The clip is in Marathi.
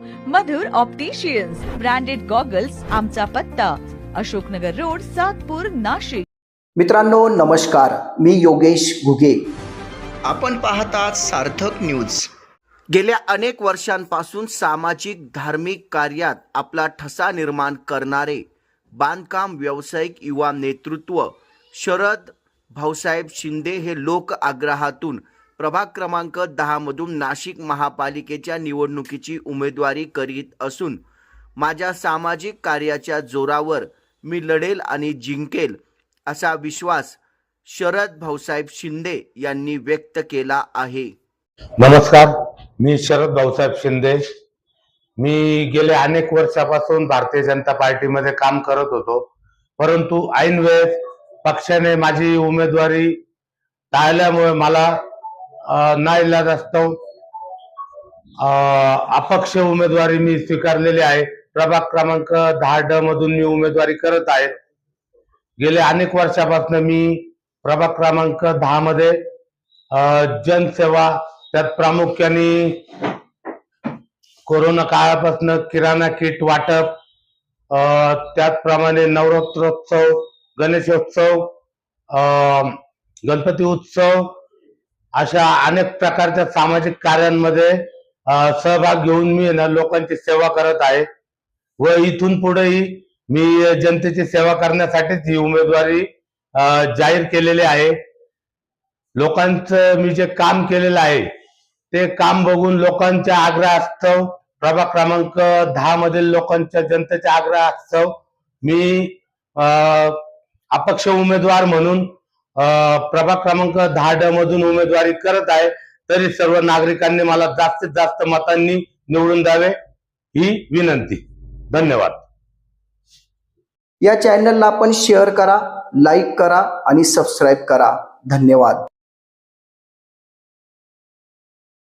मधुर ऑप्टिशियन्स ब्रँडेड गॉगल्स आमचा पत्ता अशोकनगर रोड सातपूर नाशिक. मित्रांनो नमस्कार. मी योगेश घुगे. आपण पाहतात सार्थक न्यूज गेल्या अनेक वर्षांपासून सामाजिक धार्मिक कार्यात आपला ठसा निर्माण करणारे बांधकाम व्यावसायिक युवा नेतृत्व शरद भाऊसाहेब शिंदे हे लोक आग्रहातून प्रभाग क्रमांक दहामधून नाशिक महापालिकेच्या निवडणुकीची उमेदवारी करीत असून माझ्या सामाजिक कार्याच्या जोरावर मी लढेल आणि जिंकेल असा विश्वास शरद भाऊसाहेब शिंदे यांनी व्यक्त केला आहे. नमस्कार मी शरद भाऊसाहेब शिंदे. मी गेले अनेक वर्षापासून भारतीय जनता पार्टीमध्ये काम करत होतो. परंतु ऐन वेळेस पक्षाने माझी उमेदवारी टाळल्यामुळे मला नाईलाज अं, अपक्ष उमेदवारी मी स्वीकारलेली आहे. प्रभाग क्रमांक दहा ड मधून मी उमेदवारी करत आहे. गेल्या अनेक वर्षापासून मी प्रभाग क्रमांक दहा मध्ये अं, जनसेवा त्यात प्रामुख्याने कोरोना काळापासून किराणा किट वाटप अं, त्याचप्रमाणे नवरात्रोत्सव गणेशोत्सव अं, गणपती उत्सव अशा अनेक प्रकारच्या सामाजिक कार्यांमध्ये सहभाग घेऊन मी ना लोकांची सेवा करत आहे. व इथून पुढेही मी जनतेची सेवा करण्यासाठीच ही उमेदवारी जाहीर केलेली आहे. लोकांचं मी जे काम केलेलं आहे ते काम बघून लोकांच्या आग्रहास्तव प्रभाग क्रमांक दहा मधील लोकांच्या जनतेच्या आग्रहास्तव मी अं, अपक्ष उमेदवार म्हणून प्रभाग क्रमांक दहा ड मधून उमेदवारी करत आहे. तरी सर्व नागरिकांनी मला जास्तीत जास्त मतांनी निवडून द्यावे ही विनंती. धन्यवाद. या चॅनलला आपण शेअर करा लाईक करा आणि सबस्क्राईब करा. धन्यवाद.